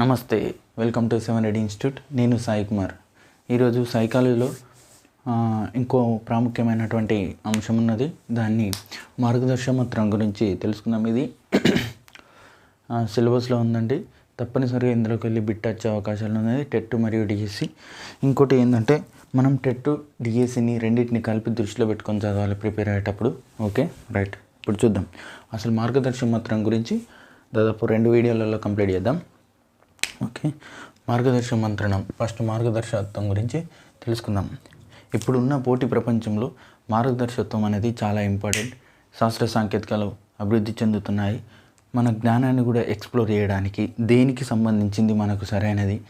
నమస్తే welcome to seven ready institute. నేను సాయి కుమార్. ఈరోజు సైకాలజీలో ఇంకో ప్రాముఖ్యమైనటువంటి అంశం ఉన్నది. దాన్ని మార్గదర్శకత్వం గురించి తెలుసుకుందాం. ఇది సిలబస్లో ఉందండి. తప్పనిసరిగా ఇందులోకి వెళ్ళి బిట్ వచ్చే అవకాశాలు ఉన్నాయి. టెట్ మరియు డిఎస్సి. ఇంకోటి ఏంటంటే మనం టెట్ డిఎస్సిని రెండింటిని కలిపి దృష్టిలో పెట్టుకొని చదవాలి ప్రిపేర్ అయ్యేటప్పుడు. ఓకే? రైట్. ఇప్పుడు చూద్దాం. అసలు మార్గదర్శకత్వం గురించి దాదాపు రెండు వీడియోలలో కంప్లీట్ చేద్దాం. ఓకే. మార్గదర్శ మంత్రణం ఫస్ట్ మార్గదర్శకత్వం గురించి తెలుసుకుందాం. ఇప్పుడున్న పోటీ ప్రపంచంలో మార్గదర్శకత్వం అనేది చాలా ఇంపార్టెంట్. శాస్త్ర సాంకేతికలు అభివృద్ధి చెందుతున్నాయి. మన జ్ఞానాన్ని కూడా ఎక్స్ప్లోర్ చేయడానికి దేనికి సంబంధించింది మనకు సరైనది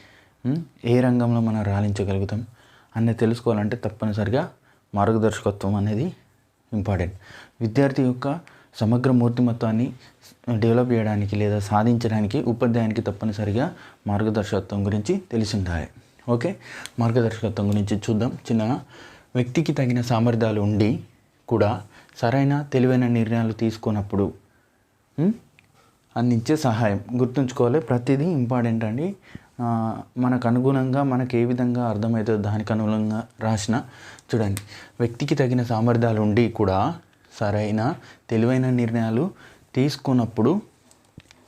ఏ రంగంలో మనం రాణించగలుగుతాం అన్నీ తెలుసుకోవాలంటే తప్పనిసరిగా మార్గదర్శకత్వం అనేది ఇంపార్టెంట్. విద్యార్థి యొక్క సమగ్ర మూర్తిమత్వాన్ని డెవలప్ చేయడానికి లేదా సాధించడానికి ఉపాధ్యాయునికి తప్పనిసరిగా మార్గదర్శకత్వం గురించి తెలిసి ఉండాలి ఓకే? మార్గదర్శకత్వం గురించి చూద్దాం. చిన్నగా వ్యక్తికి తగిన సామర్థ్యాలు ఉండి కూడా సరైన తెలివైన నిర్ణయాలు తీసుకున్నప్పుడు అందించే సహాయం. గుర్తుంచుకోవాలి ప్రతిదీ ఇంపార్టెంట్ అండి. మనకు అనుగుణంగా మనకు ఏ విధంగా అర్థమవుతుందో దానికి అనుగుణంగా రాసిన చూడండి. వ్యక్తికి తగిన సామర్థ్యాలు ఉండి కూడా సరైన తెలివైన నిర్ణయాలు తీసుకున్నప్పుడు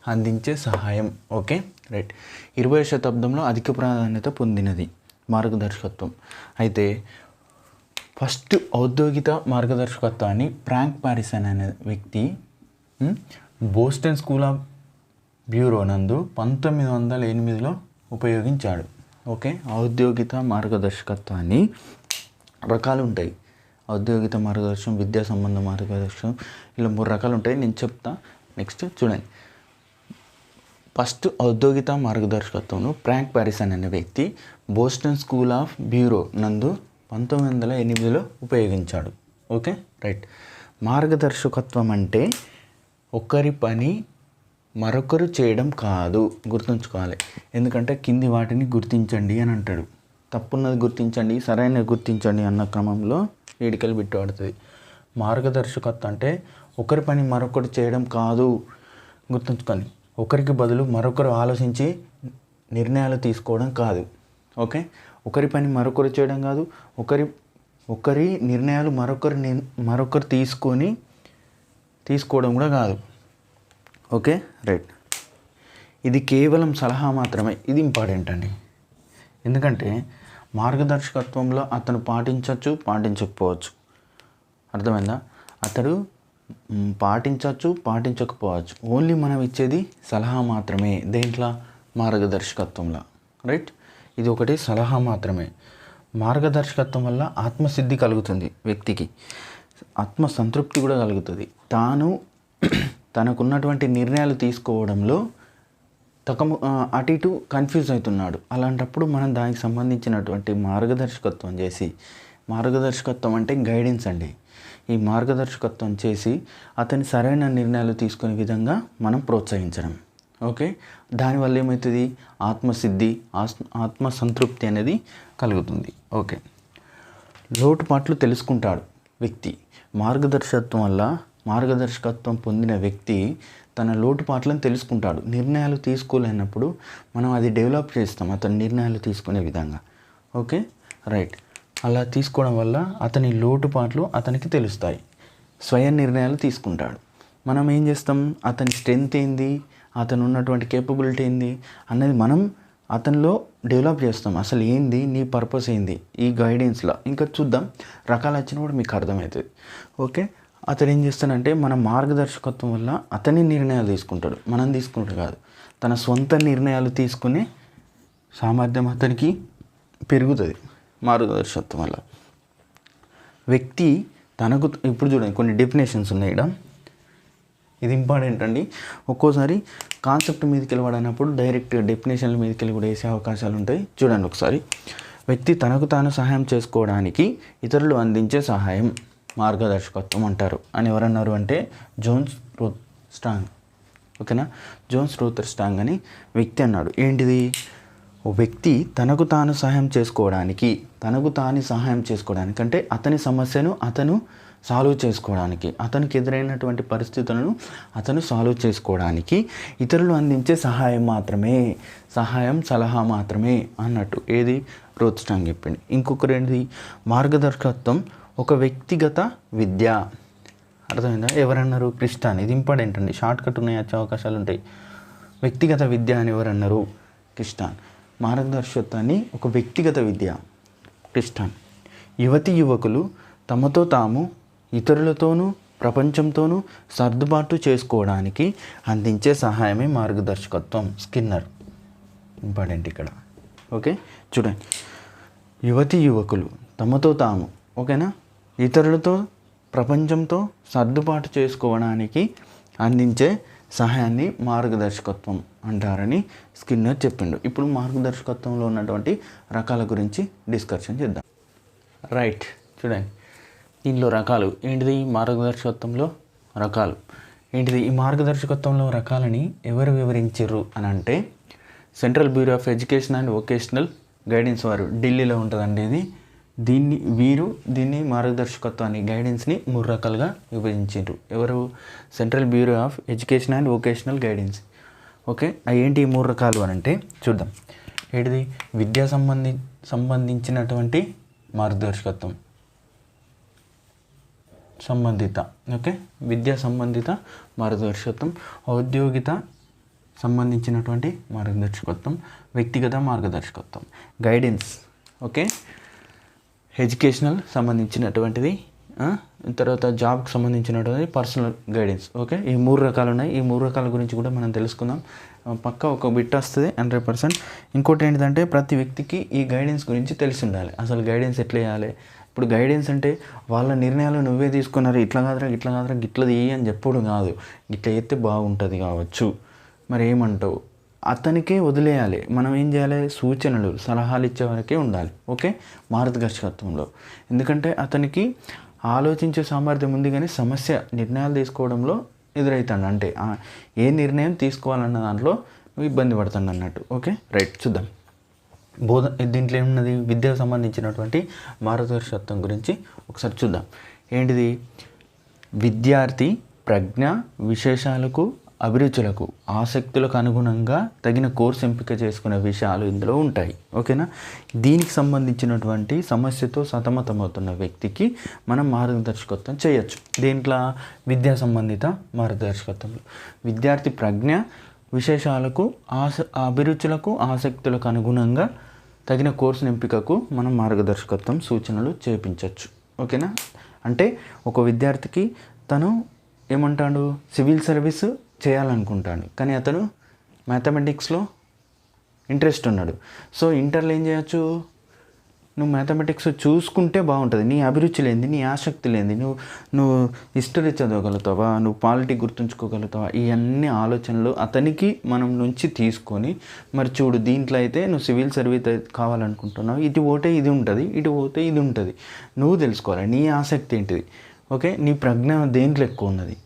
అందించే సహాయం. ఓకే? రైట్. ఇరవై శతాబ్దంలో అధిక ప్రాధాన్యత పొందినది మార్గదర్శకత్వం. అయితే ఫస్ట్ ఔద్యోగిక మార్గదర్శకత్వాన్ని ఫ్రాంక్ పారిసన్ అనే వ్యక్తి బోస్టన్ స్కూల్ ఆఫ్ బ్యూరో నందు పంతొమ్మిది వందల ఎనిమిదిలో ఉపయోగించాడు. ఓకే? ఔద్యోగిక మార్గదర్శకత్వాన్ని రకాలు ఉంటాయి. ఔద్యోగిక మార్గదర్శనం విద్యా సంబంధ మార్గదర్శనం ఇలా మూడు రకాలు ఉంటాయి నేను చెప్తా. నెక్స్ట్ చూడండి. ఫస్ట్ ఔద్యోగిక మార్గదర్శకత్వంను ఫ్రాంక్ పారిసన్ అనే వ్యక్తి బోస్టన్ స్కూల్ ఆఫ్ బ్యూరో నందు పంతొమ్మిది వందల ఎనిమిదిలో ఉపయోగించాడు. ఓకే రైట్ మార్గదర్శకత్వం అంటే ఒకరి పని మరొకరు చేయడం కాదు. గుర్తుంచుకోవాలి. ఎందుకంటే కింది వాటిని గుర్తించండి అని అంటాడు. తప్పున్నది గుర్తించండి సరైనది గుర్తించండి అన్న క్రమంలో ఏడికలు బిట్టు పడుతుంది మార్గదర్శకత్వం అంటే ఒకరి పని మరొకరు చేయడం కాదు గుర్తుంచుకొని ఒకరికి బదులు మరొకరు ఆలోచించి నిర్ణయాలు తీసుకోవడం కాదు. ఓకే? ఒకరి పని మరొకరు చేయడం కాదు. ఒకరి ఒకరి నిర్ణయాలు మరొకరు మరొకరు తీసుకొని తీసుకోవడం కూడా కాదు. ఓకే? రైట్. ఇది కేవలం సలహా మాత్రమే. ఇది ఇంపార్టెంట్ అండి. ఎందుకంటే మార్గదర్శకత్వంలో అతను పాటించవచ్చు పాటించకపోవచ్చు. అర్థమైందా? అతడు పాటించవచ్చు పాటించకపోవచ్చు. ఓన్లీ మనం ఇచ్చేది సలహా మాత్రమే. దేంట్లో? మార్గదర్శకత్వంలో. రైట్? ఇది ఒకటి సలహా మాత్రమే. మార్గదర్శకత్వం వల్ల ఆత్మసిద్ధి కలుగుతుంది వ్యక్తికి. ఆత్మ సంతృప్తి కూడా కలుగుతుంది. తాను తనకున్నటువంటి నిర్ణయాలు తీసుకోవడంలో తకము అటు ఇటు కన్ఫ్యూజ్ అవుతున్నాడు. అలాంటప్పుడు మనం దానికి సంబంధించినటువంటి మార్గదర్శకత్వం చేసి మార్గదర్శకత్వం అంటే గైడెన్స్ అండి. ఈ మార్గదర్శకత్వం చేసి అతని సరైన నిర్ణయాలు తీసుకునే విధంగా మనం ప్రోత్సహించడం. ఓకే? దానివల్ల ఏమవుతుంది? ఆత్మసిద్ధి ఆత్మ సంతృప్తి అనేది కలుగుతుంది. ఓకే? లోటుపాట్లు తెలుసుకుంటాడు వ్యక్తి. మార్గదర్శకత్వం వల్ల మార్గదర్శకత్వం పొందిన వ్యక్తి తన లోటుపాట్లను తెలుసుకుంటాడు. నిర్ణయాలు తీసుకోలేనప్పుడు మనం అది డెవలప్ చేస్తాం అతని నిర్ణయాలు తీసుకునే విధంగా. ఓకే? రైట్. అలా తీసుకోవడం వల్ల అతని లోటుపాట్లు అతనికి తెలుస్తాయి. స్వయం నిర్ణయాలు తీసుకుంటాడు. మనం ఏం చేస్తాం? అతని స్ట్రెంగ్త్ ఏంది? అతను ఉన్నటువంటి కేపబిలిటీ ఏంది? అన్నది మనం అతనిలో డెవలప్ చేస్తాం. అసలు ఏంది? నీ పర్పస్ ఏంది? ఈ గైడెన్స్లో ఇంకా చూద్దాం. రకాలు వచ్చినప్పుడు మీకు అర్థమవుతుంది. ఓకే? అతను ఏం చేస్తాడంటే మన మార్గదర్శకత్వం వల్ల అతని నిర్ణయాలు తీసుకుంటాడు. మనం తీసుకుంటాడు కాదు. తన సొంత నిర్ణయాలు తీసుకునే సామర్థ్యం అతనికి పెరుగుతుంది మార్గదర్శకత్వం వల్ల. వ్యక్తి తనకు ఇప్పుడు చూడండి కొన్ని డెఫినేషన్స్ ఉన్నాయి ఇక్కడ. ఇది ఇంపార్టెంట్ అండి. ఒక్కోసారి కాన్సెప్ట్ మీదకి వెళ్ళబడినప్పుడు డైరెక్ట్ డెఫినేషన్ల మీదకి వెళ్ళి కూడా వేసే అవకాశాలు ఉంటాయి. చూడండి ఒకసారి. వ్యక్తి తనకు తాను సహాయం చేసుకోవడానికి ఇతరులు అందించే సహాయం. మార్గదర్శకత్వం అంటారు. అని ఎవరన్నారు అంటే జోన్స్ రూత్ స్టాంగ్. ఓకేనా? జోన్స్ రూతర్ స్టాంగ్ అని వ్యక్తి అన్నాడు. ఏంటిది? ఓ వ్యక్తి తనకు తాను సహాయం చేసుకోవడానికి తనకు తాను సహాయం చేసుకోవడానికి అంటే అతని సమస్యను అతను సాల్వ్ చేసుకోవడానికి అతనికి ఎదురైనటువంటి పరిస్థితులను అతను సాల్వ్ చేసుకోవడానికి ఇతరులు అందించే సహాయం మాత్రమే సహాయం సలహా మాత్రమే అన్నట్టు. ఏది? రోత్ స్టాంగ్ చెప్పింది. ఇంకొకరేంటిది మార్గదర్శకత్వం ఒక వ్యక్తిగత విద్య. అర్థమైందా? ఎవరన్నారు? క్రిస్టాన్ ఇది ఇంపార్టెంట్ అండి. షార్ట్ కట్ ఉన్నాయి వచ్చే అవకాశాలు ఉంటాయి. వ్యక్తిగత విద్య అని ఎవరన్నారు? క్రిస్టాన్ మార్గదర్శకత్వాన్ని ఒక వ్యక్తిగత విద్య. క్రిస్టాన్ యువతి యువకులు తమతో తాము ఇతరులతోనూ ప్రపంచంతోనూ సర్దుబాటు చేసుకోవడానికి అందించే సహాయమే మార్గదర్శకత్వం. స్కిన్నర్. ఇంపార్టెంట్ ఇక్కడ. ఓకే? చూడండి. యువతి యువకులు తమతో తాము. ఓకేనా? ఇతరులతో ప్రపంచంతో సర్దుబాటు చేసుకోవడానికి అందించే సహాయాన్ని మార్గదర్శకత్వం అంటారని స్కిన్నర్ చెప్పిండు. ఇప్పుడు మార్గదర్శకత్వంలో ఉన్నటువంటి రకాల గురించి డిస్కషన్ చేద్దాం. రైట్ చూడండి. దీనిలో రకాలు. ఏంటిది మార్గదర్శకత్వంలో రకాలు? ఏంటిది ఈ మార్గదర్శకత్వంలో రకాలని ఎవరు వివరించారు అని అంటే central bureau of education and vocational guidance వారు. ఢిల్లీలో ఉంటుందండి ఇది. దీన్ని వీరు దీన్ని మార్గదర్శకత్వాన్ని గైడెన్స్ని మూడు రకాలుగా విభజించారు ఎవరు? Central bureau of education and vocational guidance okay అవి ఏంటి ఈ మూడు రకాలు అని అంటే చూద్దాం. ఏంటిది? విద్యా సంబంధి సంబంధించినటువంటి మార్గదర్శకత్వం. సంబంధిత. ఓకే విద్యా సంబంధిత మార్గదర్శకత్వం. ఔద్యోగిక సంబంధించినటువంటి మార్గదర్శకత్వం. వ్యక్తిగత మార్గదర్శకత్వం. గైడెన్స్ ఓకే ఎడ్యుకేషనల్ సంబంధించినటువంటిది తర్వాత జాబ్కి సంబంధించినటువంటి పర్సనల్ గైడెన్స్. ఓకే? ఈ మూడు రకాలు ఉన్నాయి ఈ మూడు రకాల గురించి కూడా మనం తెలుసుకుందాం. పక్క ఒక బిట్ వస్తుంది హండ్రెడ్ పర్సెంట్. ఇంకోటి ఏంటంటే ప్రతి వ్యక్తికి ఈ గైడెన్స్ గురించి తెలిసి ఉండాలి అసలు గైడెన్స్ ఎట్లా చేయాలి? ఇప్పుడు గైడెన్స్ అంటే వాళ్ళ నిర్ణయాలు నువ్వే తీసుకున్నారు ఇట్లా కాదురా ఇట్లా కాదురా గిట్ల చేయి అని చెప్పడం కాదు. ఇట్లా చేస్తే బాగుంటుంది కావచ్చు. మరి ఏమంటావు? అతనికే వదిలేయాలి. మనం ఏం చేయాలి? సూచనలు సలహాలు ఇచ్చే వరకే ఉండాలి. ఓకే? మార్గదర్శకత్వంలో. ఎందుకంటే అతనికి ఆలోచించే సామర్థ్యం ఉంది కానీ సమస్య నిర్ణయాలు తీసుకోవడంలో ఎదురవుతాడు అంటే ఏ నిర్ణయం తీసుకోవాలన్న దాంట్లో నువ్వు ఇబ్బంది పడుతుంది అన్నట్టు. ఓకే? రైట్ చూద్దాం. బోధ దీంట్లో ఏమున్నది? విద్యకు సంబంధించినటువంటి మార్గదర్శకత్వం గురించి ఒకసారి చూద్దాం. ఏంటిది? విద్యార్థి ప్రజ్ఞ విశేషాలకు అభిరుచులకు ఆసక్తులకు అనుగుణంగా తగిన కోర్సు ఎంపిక చేసుకునే విషయాలు ఇందులో ఉంటాయి. ఓకేనా? దీనికి సంబంధించినటువంటి సమస్యతో సతమతమవుతున్న వ్యక్తికి మనం మార్గదర్శకత్వం చేయొచ్చు. దీంట్లో? విద్యా సంబంధిత మార్గదర్శకత్వంలో విద్యార్థి ప్రజ్ఞ విశేషాలకు ఆస అభిరుచులకు ఆసక్తులకు అనుగుణంగా తగిన కోర్సు ఎంపికకు మనం మార్గదర్శకత్వం సూచనలు చేపించవచ్చు ఓకేనా? అంటే ఒక విద్యార్థికి తను ఏమంటాడు? సివిల్ సర్వీస్ చేయాలనుకుంటాడు. కానీ అతను మ్యాథమెటిక్స్లో ఇంట్రెస్ట్ ఉన్నాడు. సో ఇంటర్లో ఏం చేయొచ్చు? నువ్వు మ్యాథమెటిక్స్ చూసుకుంటే బాగుంటుంది. నీ అభిరుచి లేనిది నీ ఆసక్తి లేనిది నువ్వు నువ్వు హిస్టరీ చదవగలుగుతావా? నువ్వు పాలిటీ గుర్తుంచుకోగలుగుతావా? ఇవన్నీ ఆలోచనలు అతనికి మనం నుంచి తీసుకొని మరి చూడు దీంట్లో అయితే నువ్వు సివిల్ సర్వీస్ కావాలనుకుంటున్నావు. ఇటు పోతే ఇది ఉంటుంది ఇటు పోతే ఇది ఉంటుంది. నువ్వు తెలుసుకోవాలి నీ ఆసక్తి ఏంటిది? ఓకే? నీ ప్రజ్ఞ దేంట్లో ఎక్కువ ఉన్నది?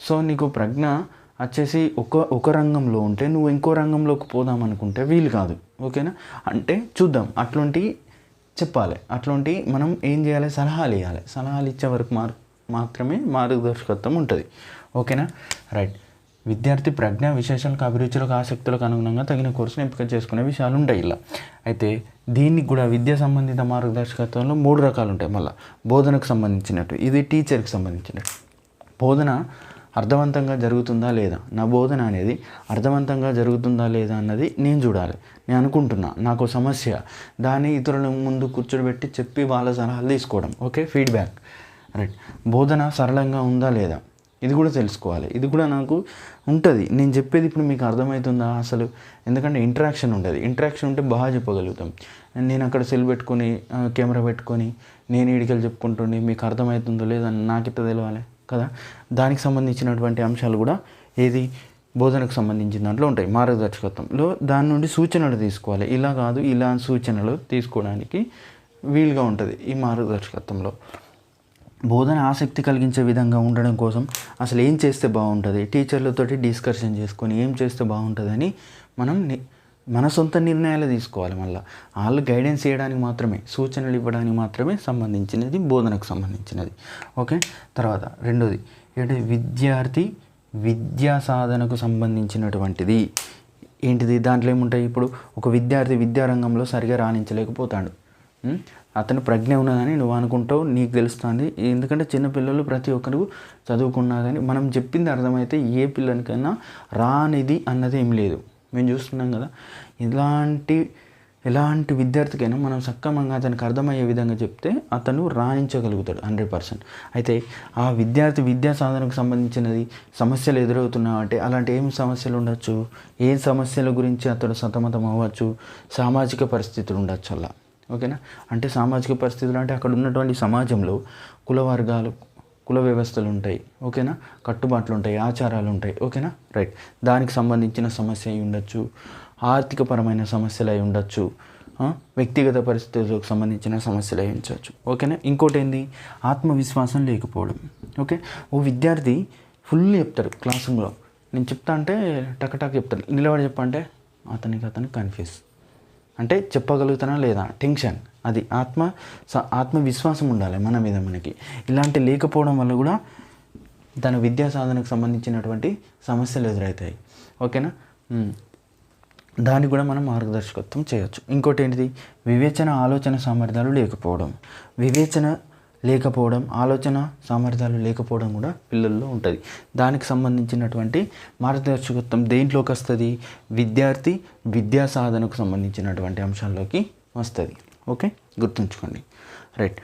సో నీకు ప్రజ్ఞ వచ్చేసి ఒక ఒక రంగంలో ఉంటే నువ్వు ఇంకో రంగంలోకి పోదాం అనుకుంటే వీలు కాదు. ఓకేనా? అంటే చూద్దాం. అట్లాంటి చెప్పాలి. అట్లాంటి మనం ఏం చేయాలి? సలహాలు ఇవ్వాలి సలహాలు ఇచ్చే వరకు మార్ మాత్రమే మార్గదర్శకత్వం ఉంటుంది. ఓకేనా? రైట్. విద్యార్థి ప్రజ్ఞ విశేషాలకు అభిరుచులకు ఆసక్తులకు అనుగుణంగా తగిన కోర్సును ఎంపిక చేసుకునే విషయాలు ఉంటాయి ఇలా. అయితే దీనికి కూడా విద్యా సంబంధిత మార్గదర్శకత్వంలో మూడు రకాలు ఉంటాయి మళ్ళీ. బోధనకు సంబంధించినట్టు. ఇది టీచర్కి సంబంధించినట్టు. బోధన అర్థవంతంగా జరుగుతుందా లేదా? నా బోధన అనేది అర్థవంతంగా జరుగుతుందా లేదా అన్నది నేను చూడాలి. నేను అనుకుంటున్నా. నాకు సమస్య. దాన్ని ఇతరుల ముందు కూర్చోబెట్టి చెప్పి వాళ్ళ సలహాలు తీసుకోవడం. ఓకే? ఫీడ్బ్యాక్. రైట్. బోధన సరళంగా ఉందా లేదా? ఇది కూడా తెలుసుకోవాలి. ఇది కూడా నాకు ఉంటుంది. నేను చెప్పేది ఇప్పుడు మీకు అర్థమవుతుందా అసలు? ఎందుకంటే ఇంటరాక్షన్ ఉంటుంది ఇంటరాక్షన్ ఉంటే బాగా చెప్పగలుగుతాం. నేను అక్కడ సెల్ పెట్టుకొని కెమెరా పెట్టుకొని నేను ఇడికలు చెప్పుకుంటుండే మీకు అర్థమవుతుందో లేదని నాకు ఇంత తెలవాలి? కదా? దానికి సంబంధించినటువంటి అంశాలు కూడా ఏది? బోధనకు సంబంధించిన దాంట్లో ఉంటాయి. మార్గదర్శకత్వంలో దాని నుండి సూచనలు తీసుకోవాలి. ఇలా కాదు ఇలా సూచనలు తీసుకోవడానికి వీలుగా ఉంటుంది ఈ మార్గదర్శకత్వంలో. బోధన ఆసక్తి కలిగించే విధంగా ఉండడం కోసం అసలు ఏం చేస్తే బాగుంటుంది? టీచర్లతోటి డిస్కషన్ చేసుకొని ఏం చేస్తే బాగుంటుందని మనం మన సొంత నిర్ణయాలు తీసుకోవాలి మళ్ళీ. వాళ్ళు గైడెన్స్ చేయడానికి మాత్రమే సూచనలు ఇవ్వడానికి మాత్రమే సంబంధించినది బోధనకు సంబంధించినది. ఓకే? తర్వాత రెండోది ఏంటి విద్యార్థి విద్యా సాధనకు సంబంధించినటువంటిది. ఏంటిది? దాంట్లో ఏముంటాయి ఇప్పుడు? ఒక విద్యార్థి విద్యారంగంలో సరిగా రాణించలేకపోతాడు. అతను ప్రజ్ఞ ఉన్నదని నువ్వు అనుకుంటావు నీకు తెలుస్తుంది. ఎందుకంటే చిన్నపిల్లలు ప్రతి ఒక్కరు చదువుకున్నా కానీ మనం చెప్పింది అర్థమైతే ఏ పిల్లనికైనా రానిది అన్నది ఏం లేదు. మేము చూస్తున్నాం కదా. ఇలాంటి ఎలాంటి విద్యార్థికైనా మనం సక్రమంగా అతనికి అర్థమయ్యే విధంగా చెప్తే అతను రాణించగలుగుతాడు హండ్రెడ్ పర్సెంట్. అయితే ఆ విద్యార్థి విద్యా సాధనకు సంబంధించినది సమస్యలు ఎదురవుతున్నా అంటే అలాంటి ఏం సమస్యలు ఉండొచ్చు? ఏ సమస్యల గురించి అతడు సతమతం అవ్వచ్చు? సామాజిక పరిస్థితులు ఉండొచ్చు అలా. ఓకేనా? అంటే సామాజిక పరిస్థితులు అంటే అక్కడ ఉన్నటువంటి సమాజంలో కుల వర్గాలు కుల వ్యవస్థలు ఉంటాయి ఓకేనా? కట్టుబాట్లు ఉంటాయి ఆచారాలు ఉంటాయి ఓకేనా? రైట్ దానికి సంబంధించిన సమస్య అయి ఉండొచ్చు ఆర్థికపరమైన సమస్యలు అయి ఉండొచ్చు వ్యక్తిగత పరిస్థితులకు సంబంధించిన సమస్యలు అయి ఉంచవచ్చు ఓకేనా? ఇంకోటి ఏంది ఆత్మవిశ్వాసం లేకపోవడం ఓకే? ఓ విద్యార్థి ఫుల్ చెప్తారు క్లాస్ రూమ్లో నేను చెప్తా అంటే టకటక్ చెప్తాడు నిలబడి చెప్పంటే అతనికి అతను కన్ఫ్యూజ్. అంటే చెప్పగలుగుతానా లేదా? టెన్షన్. అది ఆత్మ స- ఆత్మవిశ్వాసం ఉండాలి మన మీద మనకి. ఇలాంటి లేకపోవడం వల్ల కూడా తన విద్యా సాధనకు సంబంధించినటువంటి సమస్యలు ఎదురవుతాయి ఓకేనా? దాన్ని కూడా మనం మార్గదర్శకత్వం చేయొచ్చు. ఇంకోటి ఏంటిది? వివేచన ఆలోచన సామర్థ్యాలు లేకపోవడం. వివేచన లేకపోవడం ఆలోచన సామర్థ్యాలు లేకపోవడం కూడా పిల్లల్లో ఉంటుంది. దానికి సంబంధించినటువంటి మార్గదర్శకత్వం దేంట్లోకి వస్తుంది? విద్యార్థి విద్యా సాధనకు సంబంధించినటువంటి అంశాల్లోకి వస్తుంది. ఓకే? గుర్తుంచుకోండి. రైట్.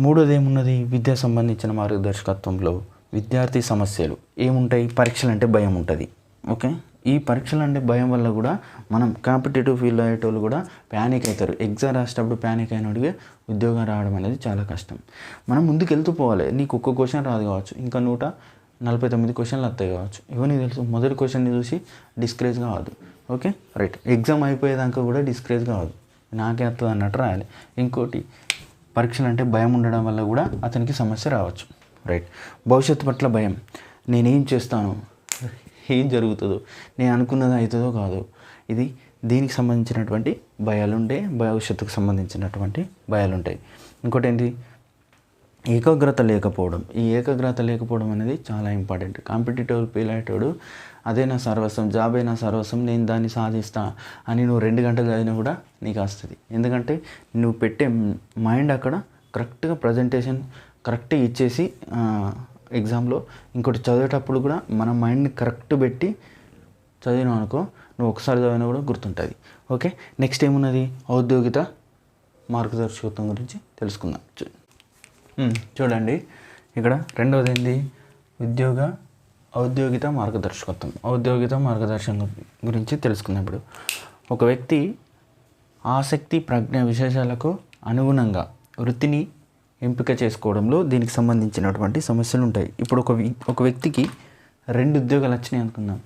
మూడోది ఏమున్నది విద్య సంబంధించిన మార్గదర్శకత్వంలో విద్యార్థి సమస్యలు. ఏముంటాయి? పరీక్షలు అంటే భయం ఉంటుంది. ఓకే? ఈ పరీక్షలు అంటే భయం వల్ల కూడా మనం కాంపిటేటివ్ ఫీల్ అయ్యేటోళ్ళు కూడా ప్యానిక్ అవుతారు. ఎగ్జామ్ రాసేటప్పుడు ప్యానిక్ అయినోడికి ఉద్యోగం రావడం అనేది చాలా కష్టం. మనం ముందుకు వెళ్తూ పోవాలి. నీకు ఒక్క క్వశ్చన్ రాదు కావచ్చు. ఇంకా నూట నలభై తొమ్మిది క్వశ్చన్లు వస్తాయి కావచ్చు. ఇవన్నీ తెలుసు. మొదటి క్వశ్చన్ని చూసి డిస్కరేజ్ కావద్దు. ఓకే? రైట్. ఎగ్జామ్ అయిపోయేదాకా కూడా డిస్కరేజ్ కావద్దు. నాకే వస్తుంది అన్నట్టు రాయాలి. ఇంకోటి పరీక్షలు అంటే భయం ఉండడం వల్ల కూడా అతనికి సమస్య రావచ్చు. రైట్ భవిష్యత్తు పట్ల భయం. నేనేం చేస్తాను? ఏం జరుగుతుందో? నేను అనుకున్నది అవుతుందో కాదు? ఇది దీనికి సంబంధించినటువంటి భయాలు ఉంటాయి భవిష్యత్తుకు సంబంధించినటువంటి భయాలు ఉంటాయి ఇంకోటి ఏంటి ఏకాగ్రత లేకపోవడం. ఈ ఏకాగ్రత లేకపోవడం అనేది చాలా ఇంపార్టెంట్ కాంపిటేటివ్ పిల్లాటోడు అదే నా సర్వస్వం జాబే నా సర్వస్వం నేను దాన్ని సాధిస్తా అని నువ్వు రెండు గంటలు చదివినా కూడా నీకు వస్తుంది. ఎందుకంటే నువ్వు పెట్టే మైండ్ అక్కడ కరెక్ట్గా ప్రజెంటేషన్ కరెక్ట్గా ఇచ్చేసి ఎగ్జామ్లో ఇంకోటి చదివేటప్పుడు కూడా మన మైండ్ని కరెక్ట్ పెట్టి చదివినావు అనుకో నువ్వు ఒకసారి చదివినా కూడా గుర్తుంటుంది. ఓకే? నెక్స్ట్ ఏమున్నది? ఔద్యోగిక మార్గదర్శకత్వం గురించి తెలుసుకుందాం. చూ- చూడండి. ఇక్కడ రెండవది ఏంది? ఉద్యోగ ఔద్యోగిక మార్గదర్శకత్వం. ఔద్యోగిక మార్గదర్శకం గురించి తెలుసుకుందాం ఇప్పుడు ఒక వ్యక్తి ఆసక్తి ప్రజ్ఞ విశేషాలకు అనుగుణంగా వృత్తిని ఎంపిక చేసుకోవడంలో దీనికి సంబంధించినటువంటి సమస్యలు ఉంటాయి ఇప్పుడు ఒక ఒక వ్యక్తికి రెండు ఉద్యోగాలు వచ్చినాయి అనుకుందాం.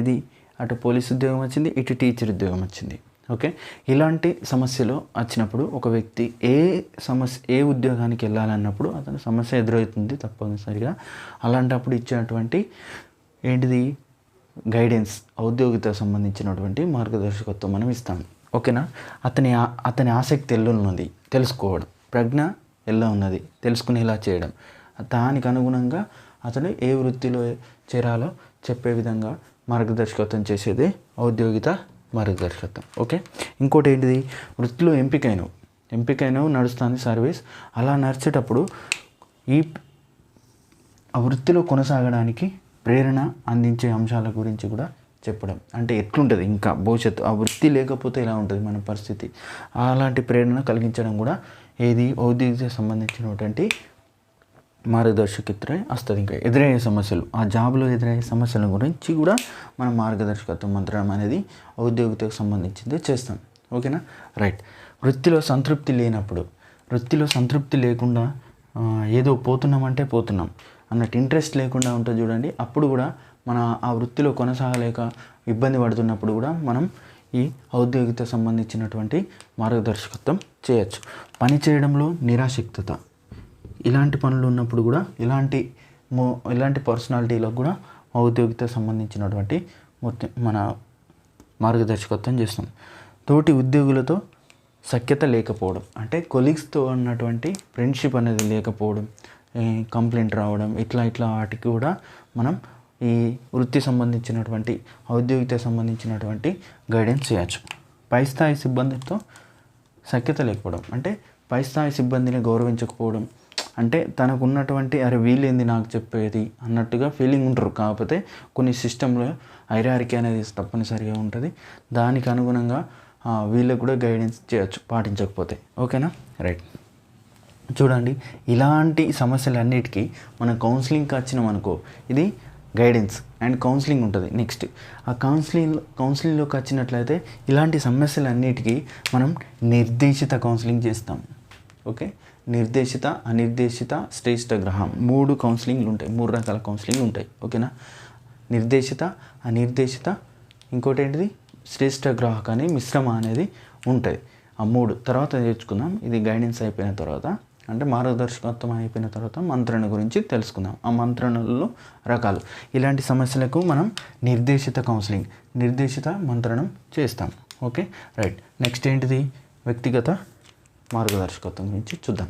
ఇది అటు పోలీస్ ఉద్యోగం వచ్చింది ఇటు టీచర్ ఉద్యోగం వచ్చింది. ఓకే? ఇలాంటి సమస్యలు వచ్చినప్పుడు ఒక వ్యక్తి ఏ సమస్య ఏ ఉద్యోగానికి వెళ్ళాలన్నప్పుడు అతను సమస్య ఎదురవుతుంది తప్పనిసరిగా. అలాంటప్పుడు ఇచ్చినటువంటి ఏంటిది? గైడెన్స్ ఔద్యోగిక సంబంధించినటువంటి మార్గదర్శకత్వం మనం ఇస్తాం. ఓకేనా? అతని అతని ఆసక్తి ఎల్లు ఉన్నది తెలుసుకోవడం. ప్రజ్ఞ ఎలా ఉన్నది తెలుసుకునేలా చేయడం. దానికి అనుగుణంగా అతను ఏ వృత్తిలో చేరాలో చెప్పే విధంగా మార్గదర్శకత్వం చేసేది ఔద్యోగిక మార్గదర్శకత్వం. ఓకే? ఇంకోటి ఏంటిది వృత్తిలో ఎంపికైనవు. ఎంపికైనవు నడుస్తుంది సర్వీస్. అలా నడిచేటప్పుడు ఈ ఆ వృత్తిలో కొనసాగడానికి ప్రేరణ అందించే అంశాల గురించి కూడా చెప్పడం. అంటే ఎట్లుంటుంది ఇంకా భవిష్యత్తు? ఆ వృత్తి లేకపోతే ఎలా ఉంటుంది మన పరిస్థితి? అలాంటి ప్రేరణ కలిగించడం కూడా ఏది? ఔద్యోగిక సంబంధించినటువంటి మార్గదర్శకత్వే వస్తుంది. ఇంకా ఎదురయ్యే సమస్యలు ఆ జాబ్లో ఎదురయ్యే సమస్యల గురించి కూడా మనం మార్గదర్శకత్వం మంత్రం అనేది ఉద్యోగితకు సంబంధించింది చేస్తాం. ఓకేనా? రైట్. వృత్తిలో సంతృప్తి లేనప్పుడు వృత్తిలో సంతృప్తి లేకుండా ఏదో పోతున్నామంటే పోతున్నాం అన్నట్టు ఇంట్రెస్ట్ లేకుండా ఉంటుంది చూడండి. అప్పుడు కూడా మన ఆ వృత్తిలో కొనసాగలేక ఇబ్బంది పడుతున్నప్పుడు కూడా మనం ఈ ఔద్యోగిక సంబంధించినటువంటి మార్గదర్శకత్వం చేయొచ్చు. పని చేయడంలో నిరాశక్తత. ఇలాంటి పనులు ఉన్నప్పుడు కూడా ఇలాంటి మో ఇలాంటి పర్సనాలిటీలకు కూడా ఔద్యోగిక సంబంధించినటువంటి మొత్తం మన మార్గదర్శకత్వం చేస్తాం. తోటి ఉద్యోగులతో సఖ్యత లేకపోవడం అంటే కొలీగ్స్తో ఉన్నటువంటి ఫ్రెండ్షిప్ అనేది లేకపోవడం కంప్లైంట్ రావడం ఇట్లా ఇట్లా వాటికి కూడా మనం ఈ వృత్తి సంబంధించినటువంటి ఔద్యోగిక సంబంధించినటువంటి గైడెన్స్ చేయొచ్చు. పై స్థాయి సిబ్బందితో సఖ్యత లేకపోవడం అంటే పై స్థాయి సిబ్బందిని గౌరవించకపోవడం అంటే తనకు ఉన్నటువంటి అరే వీళ్ళేంది నాకు చెప్పేది? అన్నట్టుగా ఫీలింగ్ ఉంటారు. కాకపోతే కొన్ని సిస్టంలో ఐరారికీ అనేది తప్పనిసరిగా ఉంటుంది. దానికి అనుగుణంగా వీళ్ళకు కూడా గైడెన్స్ చేయొచ్చు పాటించకపోతే. ఓకేనా? రైట్ చూడండి ఇలాంటి సమస్యలన్నిటికీ మనం కౌన్సిలింగ్కి వచ్చినాం అనుకో ఇది గైడెన్స్ అండ్ కౌన్సిలింగ్ ఉంటుంది. నెక్స్ట్ ఆ కౌన్సిలింగ్ కౌన్సిలింగ్లోకి వచ్చినట్లయితే ఇలాంటి సమస్యలన్నిటికీ మనం నిర్దేశిత కౌన్సిలింగ్ చేస్తాం. ఓకే? నిర్దేశిత అనిర్దేశిత శ్రేష్ఠ గ్రహం. మూడు కౌన్సిలింగ్లు ఉంటాయి. మూడు రకాల కౌన్సిలింగ్లు ఉంటాయి. ఓకేనా? నిర్దేశిత అనిర్దేశిత ఇంకోటి ఏంటిది? శ్రేష్ఠ గ్రాహక అని మిశ్రమ అనేది ఉంటుంది ఆ మూడు. తర్వాత నేర్చుకుందాం. ఇది గైడెన్స్ అయిపోయిన తర్వాత అంటే మార్గదర్శకత్వం అయిపోయిన తర్వాత మంత్రణ గురించి తెలుసుకుందాం. ఆ మంత్రణలో రకాలు. ఇలాంటి సమస్యలకు మనం నిర్దేశిత కౌన్సిలింగ్ నిర్దేశిత మంత్రణం చేస్తాం. ఓకే? రైట్. నెక్స్ట్ ఏంటిది? వ్యక్తిగత మార్గదర్శకత్వం గురించి చూద్దాం.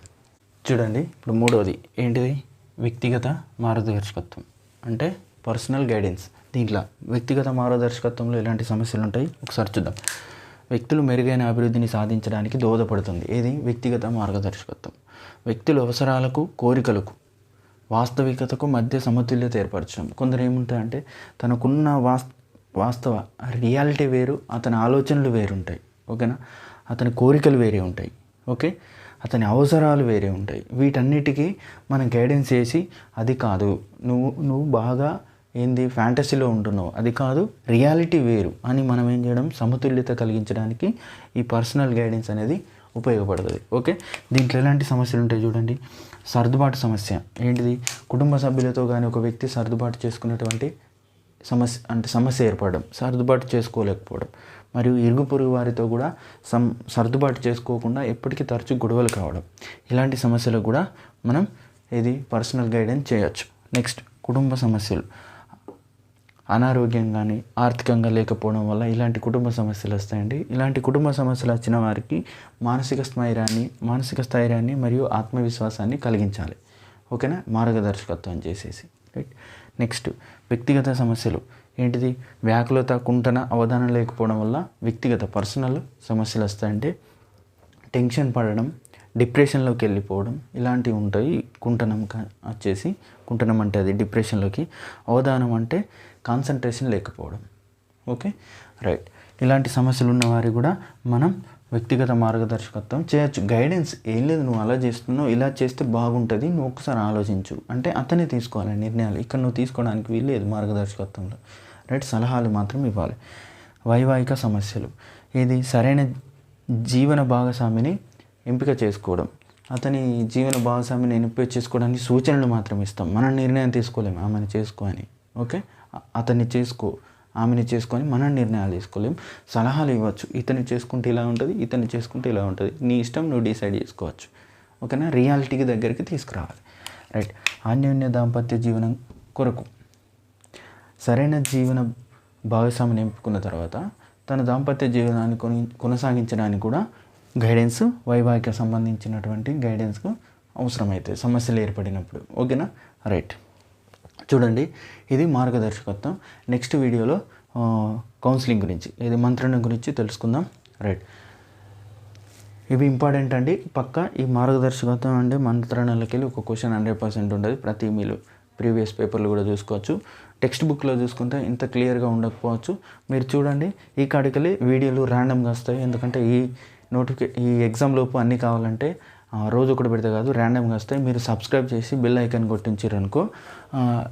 చూడండి ఇప్పుడు మూడవది ఏంటిది? వ్యక్తిగత మార్గదర్శకత్వం. అంటే పర్సనల్ గైడెన్స్. దీంట్లో వ్యక్తిగత మార్గదర్శకత్వంలో ఎలాంటి సమస్యలు ఉంటాయి ఒకసారి చూద్దాం. వ్యక్తులు మెరుగైన అభివృద్ధిని సాధించడానికి దోహదపడుతుంది. ఏది? వ్యక్తిగత మార్గదర్శకత్వం. వ్యక్తుల అవసరాలకు కోరికలకు వాస్తవికతకు మధ్య సమతుల్యత ఏర్పరచడం. కొందరు ఏముంటాయంటే తనకున్న వాస్ వాస్తవ రియాలిటీ వేరు అతని ఆలోచనలు వేరు ఉంటాయి ఓకేనా? అతని కోరికలు వేరే ఉంటాయి. ఓకే? అతని అవసరాలు వేరే ఉంటాయి. వీటన్నిటికీ మనం గైడెన్స్ చేసి అది కాదు. నువ్వు నువ్వు బాగా ఏంది ఫ్యాంటసీలో ఉంటున్నావు. అది కాదు రియాలిటీ వేరు అని మనం ఏం చేయడం? సమతుల్యత కలిగించడానికి ఈ పర్సనల్ గైడెన్స్ అనేది ఉపయోగపడుతుంది. ఓకే? దీంట్లో ఎలాంటి సమస్యలు ఉంటాయి చూడండి. సర్దుబాటు సమస్య. ఏంటిది? కుటుంబ సభ్యులతో కానీ ఒక వ్యక్తి సర్దుబాటు చేసుకున్నటువంటి సమస్య అంటే సమస్య ఏర్పడడం. సర్దుబాటు చేసుకోలేకపోవడం. మరియు ఇరుగు పొరుగు వారితో కూడా సం సర్దుబాటు చేసుకోకుండా ఎప్పటికీ తరచూ గొడవలు కావడం. ఇలాంటి సమస్యలకు కూడా మనం ఇది పర్సనల్ గైడెన్స్ చేయొచ్చు. నెక్స్ట్ కుటుంబ సమస్యలు. అనారోగ్యం కానీ ఆర్థికంగా లేకపోవడం వల్ల ఇలాంటి కుటుంబ సమస్యలు వస్తాయండి. ఇలాంటి కుటుంబ సమస్యలు వచ్చిన వారికి మానసిక స్థైర్యాన్ని మానసిక స్థైర్యాన్ని మరియు ఆత్మవిశ్వాసాన్ని కలిగించాలి. ఓకేనా? మార్గదర్శకత్వం చేసేసి. రైట్ నెక్స్ట్ వ్యక్తిగత సమస్యలు. ఏంటిది? వ్యాకులత కుంటన అవధానం లేకపోవడం వల్ల వ్యక్తిగత పర్సనల్ సమస్యలు వస్తాయంటే టెన్షన్ పడడం డిప్రెషన్లోకి వెళ్ళిపోవడం ఇలాంటివి ఉంటాయి. కుంటనం వచ్చేసి కుంటనం అంటే అది డిప్రెషన్లోకి అవధానం అంటే కాన్సన్ట్రేషన్ లేకపోవడం. ఓకే? రైట్. ఇలాంటి సమస్యలు ఉన్నవారికి కూడా మనం వ్యక్తిగత మార్గదర్శకత్వం చేయొచ్చు. గైడెన్స్ ఏం లేదు నువ్వు అలా చేస్తున్నావు ఇలా చేస్తే బాగుంటుంది నువ్వు ఒకసారి ఆలోచించు. అంటే అతనే తీసుకోవాలి నిర్ణయాలు. ఇక్కడ నువ్వు తీసుకోవడానికి వీల్లేదు మార్గదర్శకత్వంలో. రైట్? సలహాలు మాత్రం ఇవ్వాలి. వైవాహిక సమస్యలు. ఇది సరైన జీవన భాగస్వామిని ఎంపిక చేసుకోవడం. అతని జీవన భాగస్వామిని ఎంపిక చేసుకోవడానికి సూచనలు మాత్రం ఇస్తాం. మనం నిర్ణయం తీసుకోలేము. ఆమెను చేసుకో అని. ఓకే? అతన్ని చేసుకో. ఆమెని చేసుకొని మనం నిర్ణయాలు తీసుకోలేం. సలహాలు ఇవ్వచ్చు. ఇతన్ని చేసుకుంటే ఇలా ఉంటుంది ఇతన్ని చేసుకుంటే ఇలా ఉంటుంది. నీ ఇష్టం నువ్వు డిసైడ్ చేసుకోవచ్చు. ఓకేనా? రియాలిటీకి దగ్గరికి తీసుకురావాలి. రైట్. అన్యోన్య దాంపత్య జీవనం కొరకు సరైన జీవన భాగస్వామిని ఎంపుకున్న తర్వాత తన దాంపత్య జీవనాన్ని కొని కొనసాగించడానికి కూడా గైడెన్స్ వైవాహిక సంబంధించినటువంటి గైడెన్స్కు అవసరమైతే సమస్యలు ఏర్పడినప్పుడు. ఓకేనా? రైట్. చూడండి ఇది మార్గదర్శకత్వం. నెక్స్ట్ వీడియోలో కౌన్సిలింగ్ గురించి ఇది మంత్రణం గురించి తెలుసుకుందాం. రైట్ ఇవి ఇంపార్టెంట్ అండి. పక్క ఈ మార్గదర్శకత్వం అంటే మంత్రణలకి వెళ్ళి ఒక క్వశ్చన్ హండ్రెడ్ పర్సెంట్ ఉంటుంది ప్రతి మీరు ప్రీవియస్ పేపర్లు కూడా చూసుకోవచ్చు. టెక్స్ట్ బుక్లో చూసుకుంటే ఇంత క్లియర్గా ఉండకపోవచ్చు. మీరు చూడండి ఈ కాడికెళ్ళి వీడియోలు ర్యాండమ్గా వస్తాయి. ఎందుకంటే ఈ నోటిఫికే ఈ ఎగ్జామ్ లోపు అన్నీ కావాలంటే రోజు ఒకటి పెడితే కాదు ర్యాండమ్గా వస్తాయి. మీరు సబ్స్క్రైబ్ చేసి బెల్ ఐకాన్ కొట్టించారు అనుకో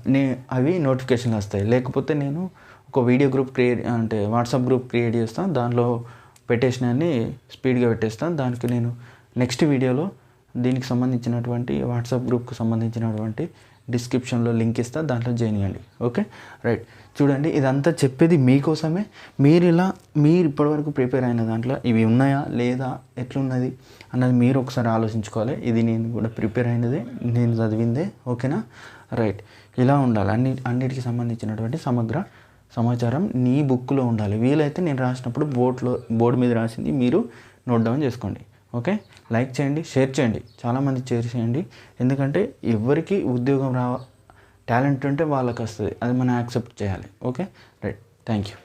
నే అవి నోటిఫికేషన్లు వస్తాయి. లేకపోతే నేను ఒక వీడియో గ్రూప్ క్రియేట్ అంటే వాట్సాప్ గ్రూప్ క్రియేట్ చేస్తాను. దానిలో పెట్టేసినాన్ని స్పీడ్గా పెట్టేస్తాను. దానికి నేను నెక్స్ట్ వీడియోలో దీనికి సంబంధించినటువంటి వాట్సాప్ గ్రూప్కి సంబంధించినటువంటి డిస్క్రిప్షన్లో లింక్ ఇస్తా. దాంట్లో జాయిన్ అయ్యండి ఓకే? రైట్. చూడండి ఇదంతా చెప్పేది మీకోసమే. మీరు ఇలా మీరు ఇప్పటివరకు ప్రిపేర్ అయిన దాంట్లో ఇవి ఉన్నాయా? లేదా? ఎట్లున్నది? అన్నది మీరు ఒకసారి ఆలోచించుకోవాలి. ఇది నేను కూడా ప్రిపేర్ అయినదే. నేను చదివిందే. ఓకేనా? రైట్ ఇలా ఉండాలి. అన్ని అన్నిటికి సంబంధించినటువంటి సమగ్ర సమాచారం నీ బుక్లో ఉండాలి. వీలైతే నేను రాసినప్పుడు బోర్డులో బోర్డు మీద రాసింది మీరు నోట్ డౌన్ చేసుకోండి. ఓకే? లైక్ చేయండి షేర్ చేయండి. చాలామంది షేర్ చేయండి. ఎందుకంటే ఎవరికి ఉద్యోగం రా టాలెంట్ ఉంటే వాళ్ళకి వస్తుంది. అది మనం యాక్సెప్ట్ చేయాలి. ఓకే? Right thank you